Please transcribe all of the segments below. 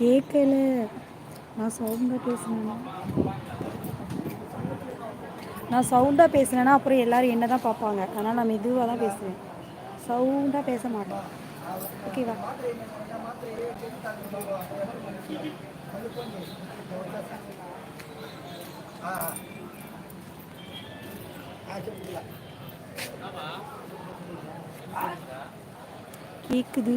கேட்கல. நான் சவுண்டாக பேசினேன்னா நான் சவுண்டாக பேசுனேன்னா அப்புறம் எல்லோரும் என்ன தான் பார்ப்பாங்க. ஆனால் நான் மெதுவாக தான் பேசுவேன். சவுண்டாக பேச மாட்டேன். ஓகேவா கேக்குது.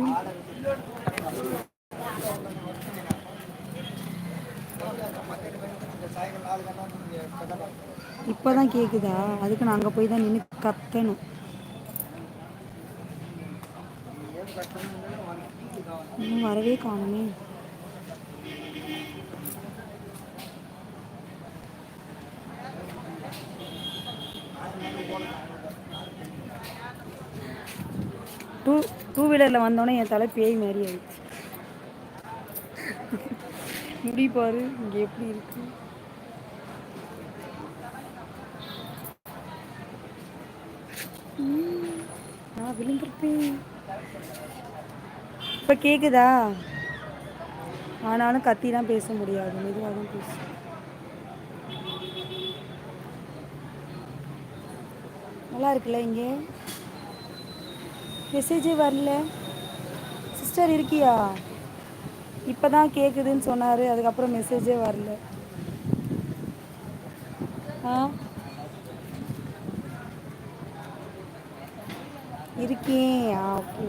இப்போதான் கேக்குதா? அதுக்கு நான் அங்கே போய் தான் நின்று கத்தணும். இன்னும் வரவே காணுமே. டூ டூ வீலரில் வந்தோடனே என் தலை பேய் மாதிரி ஆயிடுச்சு. முடி பாரு இங்கே எப்படி இருக்கு? ம், நான் விழுந்திருப்பேன். இப்போ கேக்குதா? ஆனாலும் கத்திலாம் பேச முடியாது மெதுவாக தான் பேச நல்லா இருக்குல்ல இங்கே? மெசேஜே வரல. சிஸ்டர் இருக்கியா? இப்போ தான் கேட்குதுன்னு சொன்னார் அதுக்கப்புறம் மெசேஜே வரல. ஆ? இருக்கேன். ஆ ஓகே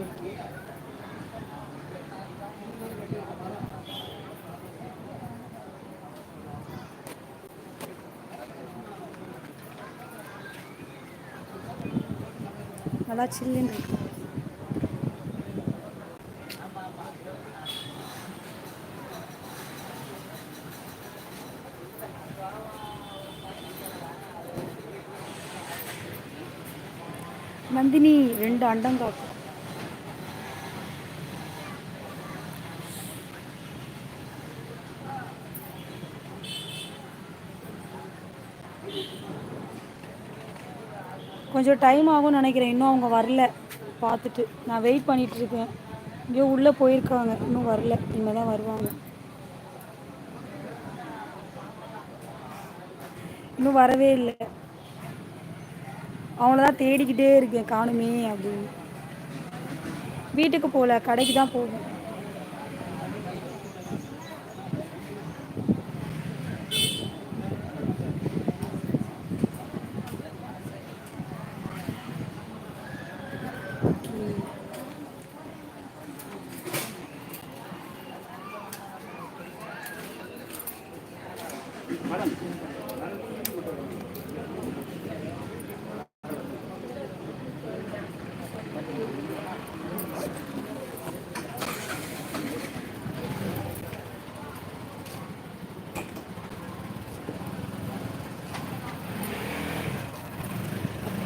நல்லா சில்லுன்னு இருக்கு. நந்தினி ரெண்டு அண்டம் காக்கும் கொஞ்சம் டைம் ஆகும்னு நினைக்கிறேன். இன்னும் அவங்க வரல. பார்த்துட்டு. நான் வெயிட் பண்ணிட்டு இருக்கேன். இங்கேயோ உள்ளே போயிருக்காங்க. இன்னும் வரல. இனிமேல் தான் வருவாங்க. இன்னும் வரவே இல்லை. அவங்கள தான் தேடிக்கிட்டே இருக்கேன் காணுமே அப்படின்னு. வீட்டுக்கு போகல கடைக்கு தான் போவேன்.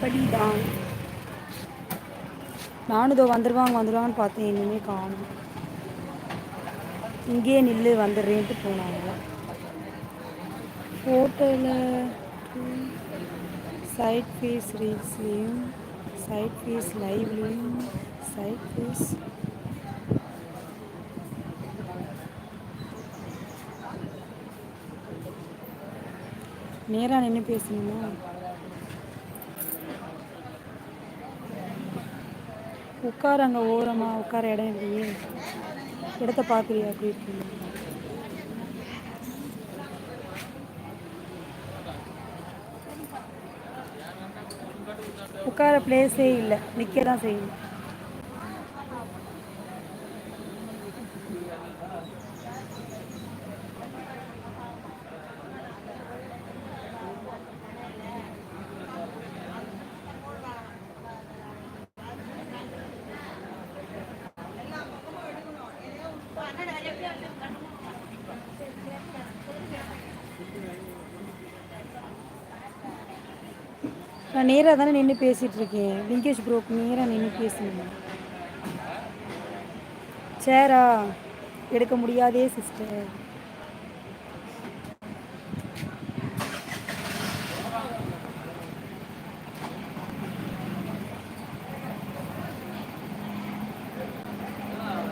அப்படிதான் நானும் இதோ வந்துடுவாங்க வந்துடுவாங்கன்னு பார்த்தேன். இனிமே காணும். இங்கேயே நில்லு வந்துடுறேன்ட்டு போனாங்க. ஃபோட்டோவில் சைட் ஃபேஸ் ரீல்ஸ்லேயும் சைட் ஃபேஸ் லைவ்லேயும் சைட் ஃபேஸ் நேராக நின்று பேசணுமா? உட்கார அங்கே ஓரமாக உட்கார இடம் இல்லையே. இடத்த பார்க்குறியா அப்படி இருக்கு உட்கார பிளேஸே இல்லை. நிற்க தான் செய்யணும் நான் நேராக தானே நின்று பேசிகிட்டு இருக்கேன் லிங்கேஷ் ப்ரோக்கு நேராக நின்று பேசணும் சேரா எடுக்க முடியாதே சிஸ்டர்